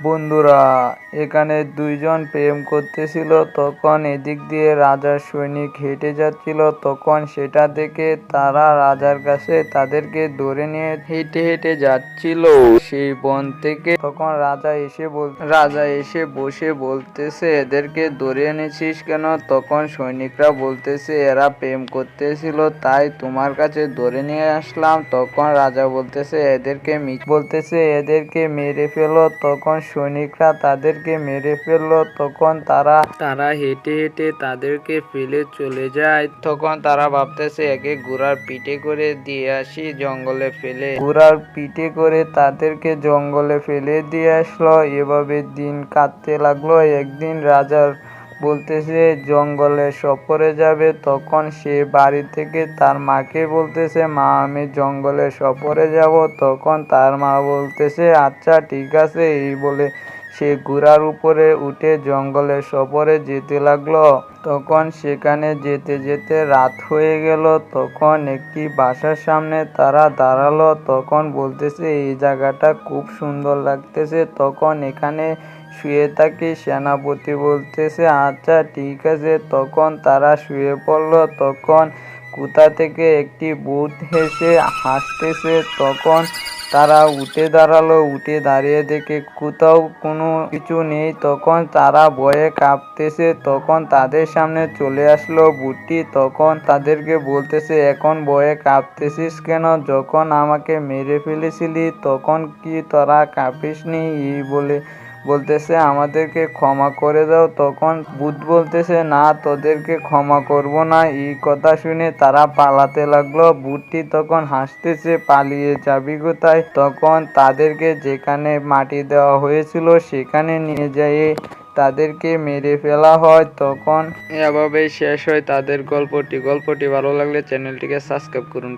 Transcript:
বন্ধুরা, এখানে দুইজন প্রেম করতেছিল, তখন এদিক দিয়ে রাজার সৈনিক হেঁটে যাচ্ছিল, তখন সেটা দেখে তারা রাজার কাছে তাদেরকে ধরে নিয়ে হেঁটে হেঁটে যাচ্ছিল। সেই বন থেকে তখন রাজা এসে বল, রাজা এসে বসে বলতেছে, এদেরকে ধরে এনেছিস কেন? তখন সৈনিকরা বলতেছে, এরা প্রেম করতেছিল, তাই তোমার কাছে ধরে নিয়ে আসলাম। তখন রাজা বলতেছে, এদেরকে বলতেছে, এদেরকে মেরে ফেলো। তখন সৈনিকরা তাদেরকে মেরে ফেলল। তখন তারা তারা হেঁটে হেঁটে তাদেরকে ফেলে চলে যায়। তখন তারা ভাবতেছে একে ঘোড়ার পিঠে করে দিয়ে আসি জঙ্গলে ফেলে। ঘোড়ার পিঠে করে তাদেরকে জঙ্গলে ফেলে দিয়ে আসলো। এভাবে দিন কাটতে লাগল। একদিন রাজার বলতেছে, জঙ্গলে সফরে যাবে? তখন সে বাড়ি থেকে তার মাকে বলতেছে, মা, আমি জঙ্গলে সফরে যাব। তখন তার মা বলতেছে আচ্ছা ঠিক আছে। এই বলে সে ঘোড়ার উপরে উঠে জঙ্গলের সফরে যেতে লাগল। তখন সেখানে যেতে যেতে রাত হয়ে গেল। তখন একটি বাসার সামনে তারা দাঁড়াল। তখন বলতেছে, এই জায়গাটা খুব সুন্দর লাগতেছে। তখন এখানে শুয়ে থাকি সেনাপতি বলতেছে আচ্ছা ঠিক আছে। তখন তারা শুয়ে পড়ল। তখন কোথা থেকে একটি ভূত হেসে হাসতেছে। তখন তারা উঠে দাঁড়াল, উঠে দাঁড়িয়ে দেখে কোথাও কোনো কিছু নেই। তখন তারা ভয়ে কাঁপতেছে, তখন তাদের সামনে চলে আসলো বুটি তখন তাদেরকে বলতেছে, এখন ভয়ে কাঁপতেছিস কেন? যখন আমাকে মেরে ফেলেছিলি, তখন কি তোরা কাঁপিসনি? এই বলে বলতেছে, আমাদেরকে ক্ষমা করে দাও। তখন ভূত বলতেছে, না, তোদেরকে ক্ষমা করব না। এই কথা শুনে তারা পালাতে লাগল। ভূতটি তখন হাসতেছে, পালিয়ে যাবি কোথায়? তখন তাদেরকে যেখানে মাটি দেওয়া হয়েছিল, সেখানে নিয়ে যেয়ে তাদেরকে মেরে ফেলা হয়। তখন এভাবেই শেষ হয় তাদের গল্পটি। গল্পটি ভালো লাগলে চ্যানেলটিকে সাবস্ক্রাইব করুন।